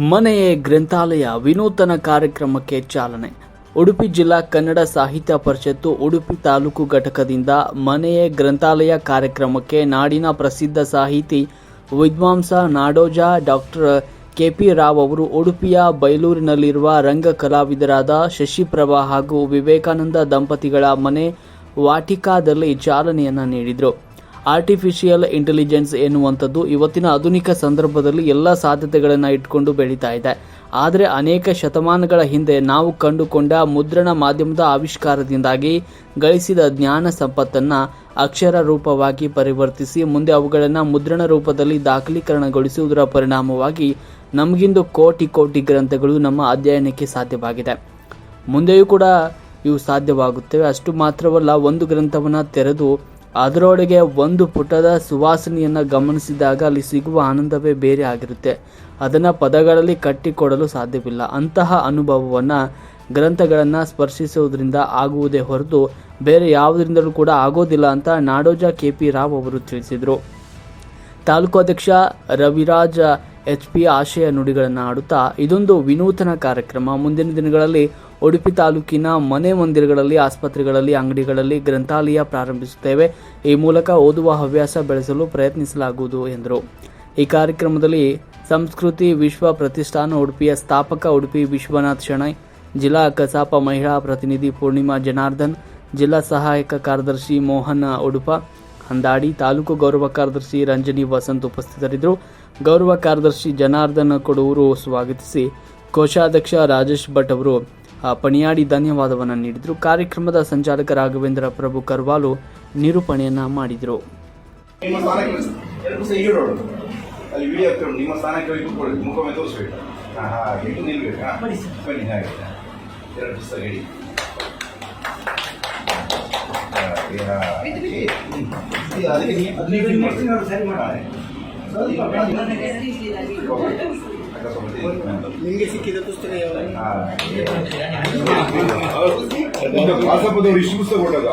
ಮನೆಯೇ ಗ್ರಂಥಾಲಯ ವಿನೂತನ ಕಾರ್ಯಕ್ರಮಕ್ಕೆ ಚಾಲನೆ. ಉಡುಪಿ ಜಿಲ್ಲಾ ಕನ್ನಡ ಸಾಹಿತ್ಯ ಪರಿಷತ್ತು ಉಡುಪಿ ತಾಲೂಕು ಘಟಕದಿಂದ ಮನೆಯೇ ಗ್ರಂಥಾಲಯ ಕಾರ್ಯಕ್ರಮಕ್ಕೆ ನಾಡಿನ ಪ್ರಸಿದ್ಧ ಸಾಹಿತಿ ವಿದ್ವಾಂಸ ನಾಡೋಜ ಡಾಕ್ಟರ್ ಕೆ ಪಿ ರಾವ್ ಅವರು ಉಡುಪಿಯ ಬೈಲೂರಿನಲ್ಲಿರುವ ರಂಗ ಕಲಾವಿದರಾದ ಶಶಿಪ್ರಭಾ ಹಾಗೂ ವಿವೇಕಾನಂದ ದಂಪತಿಗಳ ಮನೆ ವಾಟಿಕಾದಲ್ಲಿ ಚಾಲನೆಯನ್ನು ನೀಡಿದರು. ಆರ್ಟಿಫಿಷಿಯಲ್ ಇಂಟೆಲಿಜೆನ್ಸ್ ಎನ್ನುವಂಥದ್ದು ಇವತ್ತಿನ ಆಧುನಿಕ ಸಂದರ್ಭದಲ್ಲಿ ಎಲ್ಲ ಸಾಧ್ಯತೆಗಳನ್ನು ಇಟ್ಕೊಂಡು ಬೆಳೀತಾ ಇದೆ. ಆದರೆ ಅನೇಕ ಶತಮಾನಗಳ ಹಿಂದೆ ನಾವು ಕಂಡುಕೊಂಡ ಮುದ್ರಣ ಮಾಧ್ಯಮದ ಆವಿಷ್ಕಾರದಿಂದಾಗಿ ಗಳಿಸಿದ ಜ್ಞಾನ ಸಂಪತ್ತನ್ನು ಅಕ್ಷರ ರೂಪವಾಗಿ ಪರಿವರ್ತಿಸಿ ಮುಂದೆ ಅವುಗಳನ್ನು ಮುದ್ರಣ ರೂಪದಲ್ಲಿ ದಾಖಲೀಕರಣಗೊಳಿಸುವುದರ ಪರಿಣಾಮವಾಗಿ ನಮಗಿಂದು ಕೋಟಿ ಕೋಟಿ ಗ್ರಂಥಗಳು ನಮ್ಮ ಅಧ್ಯಯನಕ್ಕೆ ಸಾಧ್ಯವಾಗಿದೆ. ಮುಂದೆಯೂ ಕೂಡ ಇವು ಸಾಧ್ಯವಾಗುತ್ತವೆ. ಅಷ್ಟು ಮಾತ್ರವಲ್ಲ, ಒಂದು ಗ್ರಂಥವನ್ನು ತೆರೆದು ಅದರೊಳಗೆ ಒಂದು ಪುಟದ ಸುವಾಸನೆಯನ್ನು ಗಮನಿಸಿದಾಗ ಅಲ್ಲಿ ಸಿಗುವ ಆನಂದವೇ ಬೇರೆ ಆಗಿರುತ್ತೆ. ಅದನ್ನು ಪದಗಳಲ್ಲಿ ಕಟ್ಟಿಕೊಡಲು ಸಾಧ್ಯವಿಲ್ಲ. ಅಂತಹ ಅನುಭವವನ್ನು ಗ್ರಂಥಗಳನ್ನು ಸ್ಪರ್ಶಿಸುವುದರಿಂದ ಆಗುವುದೇ ಹೊರತು ಬೇರೆ ಯಾವುದರಿಂದಲೂ ಕೂಡ ಆಗೋದಿಲ್ಲ ಅಂತ ನಾಡೋಜ ಕೆ ಪಿ ರಾವ್ ಅವರು ತಿಳಿಸಿದರು. ತಾಲೂಕು ಅಧ್ಯಕ್ಷ ರವಿರಾಜ ಎಚ್ ಪಿ ಆಶಯ ನುಡಿಗಳನ್ನು ಆಡುತ್ತಾ ಇದೊಂದು ವಿನೂತನ ಕಾರ್ಯಕ್ರಮ. ಮುಂದಿನ ದಿನಗಳಲ್ಲಿ ಉಡುಪಿ ತಾಲೂಕಿನ ಮನೆ ಮಂದಿರಗಳಲ್ಲಿ, ಆಸ್ಪತ್ರೆಗಳಲ್ಲಿ, ಅಂಗಡಿಗಳಲ್ಲಿ ಗ್ರಂಥಾಲಯ ಪ್ರಾರಂಭಿಸುತ್ತೇವೆ. ಈ ಮೂಲಕ ಓದುವ ಹವ್ಯಾಸ ಬೆಳೆಸಲು ಪ್ರಯತ್ನಿಸಲಾಗುವುದು, ಎಂದರು. ಈ ಕಾರ್ಯಕ್ರಮದಲ್ಲಿ ಸಂಸ್ಕೃತಿ ವಿಶ್ವ ಪ್ರತಿಷ್ಠಾನ ಉಡುಪಿಯ ಸ್ಥಾಪಕ ಉಡುಪಿ ವಿಶ್ವನಾಥ್ ಶೆಣೈ, ಜಿಲ್ಲಾ ಕಸಾಪ ಮಹಿಳಾ ಪ್ರತಿನಿಧಿ ಪೂರ್ಣಿಮಾ ಜನಾರ್ದನ್, ಜಿಲ್ಲಾ ಸಹಾಯಕ ಕಾರ್ಯದರ್ಶಿ ಮೋಹನ್ ಉಡುಪ ಹಂದಾಡಿ ತಾಲೂಕು ಗೌರವ ಕಾರ್ಯದರ್ಶಿ ರಂಜನಿ ವಸಂತ್ ಉಪಸ್ಥಿತರಿದ್ದರು. ಗೌರವ ಕಾರ್ಯದರ್ಶಿ ಜನಾರ್ದನ ಕೊಡೂರು ಸ್ವಾಗತಿಸಿ. ಕೋಶಾಧ್ಯಕ್ಷ ರಾಜೇಶ್ ಭಟ್ ಅವರು ಪಣಿಯಾಡಿ ಧನ್ಯವಾದವನ್ನು ನೀಡಿದರು ಕಾರ್ಯಕ್ರಮದ ಸಂಚಾಲಕ ರಾಘವೇಂದ್ರ ಪ್ರಭು ಕರ್ವಾಲು ನಿರೂಪಣೆಯನ್ನ ಮಾಡಿದರು ಅದಕ್ಕೆ ನಿಮಗೆ ಸಿಕ್ಕಿದ ಪುಸ್ತಕ. ವಾಟ್ಸಪ್ಪದವ್ರು ಇಷ್ಟು ಪುಸ್ತಕ ಕೊಟ್ಟದ?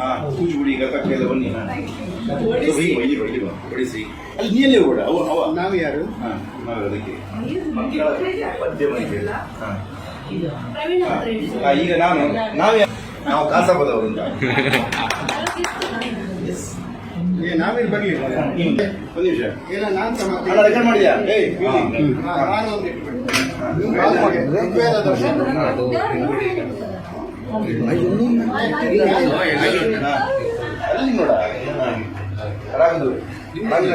ಹಾ ಕೂಚಿಪುಡಿ ಗತಕ್ಕೆ ಎಲ್ಲ ಬನ್ನಿ. ಇಲ್ಲಿ ಬಾ, ಇಲ್ಲಿ ಅಲ್ಲಿ ನೀಯಲ್ಲೇ ಕೂಡ ಅವ ಅವ. ನಾವು ಯಾರು? ಹಾ ನಾವು ಅದಕ್ಕೆ. ಮಕ್ಕಳ ಪದ್ಯ ಹಾ ಹಾ, ಈಗ ನಾನು ನಾವೇ ನಾವು ಕಾಸಬದವರು ಅಂತ ಏ ನಾವೇನು ಬರಲಿ ಒಂದು ನಿಮಿಷ. ಇಲ್ಲ ನಾನು ಸಹ ರೆಕಾರ್ಡ್ ಮಾಡಿದ್ಯಾ? ಏಯ್ ಹಾ, ನಾನು ಒಂದು. ನೀವು. ಅಲ್ಲಿ? ನೋಡ ರಾಘದು ರಾಘದ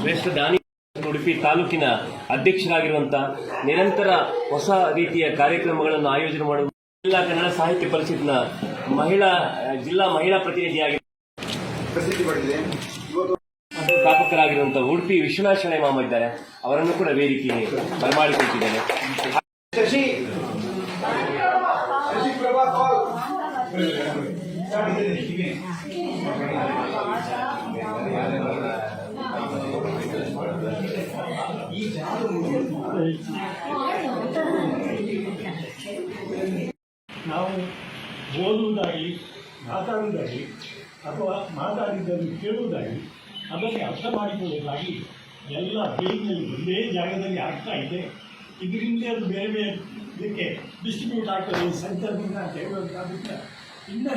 ಶ್ರೇಷ್ಠ ದಾನಿ ಉಡುಪಿ ತಾಲೂಕಿನ ಅಧ್ಯಕ್ಷರಾಗಿರುವಂತಹ ನಿರಂತರ ಹೊಸ ರೀತಿಯ ಕಾರ್ಯಕ್ರಮಗಳನ್ನು ಆಯೋಜನೆ ಮಾಡುವ ಜಿಲ್ಲಾ ಕನ್ನಡ ಸಾಹಿತ್ಯ ಪರಿಷತ್ನ ಮಹಿಳಾ, ಜಿಲ್ಲಾ ಮಹಿಳಾ ಪ್ರತಿನಿಧಿಯಾಗಿ ಪ್ರಸಿದ್ಧಿ ಪಡೆದಿದೆ. ಉಡುಪಿ ವಿಶ್ವನಾಥ ಶಣೆ ಮಾಮ ಇದ್ದಾರೆ. ಅವರನ್ನು ಕೂಡ ವೇದಿಕೆಗೆ ಬರಮಾಡಿಕೊಳ್ತಿದ್ದೇನೆ ಶಶಿ. ನಾವು ಓದುವುದಾಗಿ, ಮಾತಾಡುವುದಾಗಿ, ಅಥವಾ ಮಾತಾಡಿದ್ದನ್ನು ಕೇಳುವುದಾಗಿ, ಅದನ್ನು ಅರ್ಥ ಮಾಡಿಕೊಳ್ಳುವುದಾಗಿ ಎಲ್ಲ ಬೇಗ ಒಂದೇ ಜಾಗದಲ್ಲಿ ಆಗ್ತಾ ಇದೆ. ಇದರಿಂದ ಅದು ಬೇರೆ ಬೇರೆ ಇದಕ್ಕೆ ಡಿಸ್ಟ್ರಿಬ್ಯೂಟ್ ಆಗ್ತದೆ ಸಂಚಾರದಿಂದ ಅಂತ ಹೇಳುವಂಥದ್ದಕ್ಕೆ ಇನ್ನು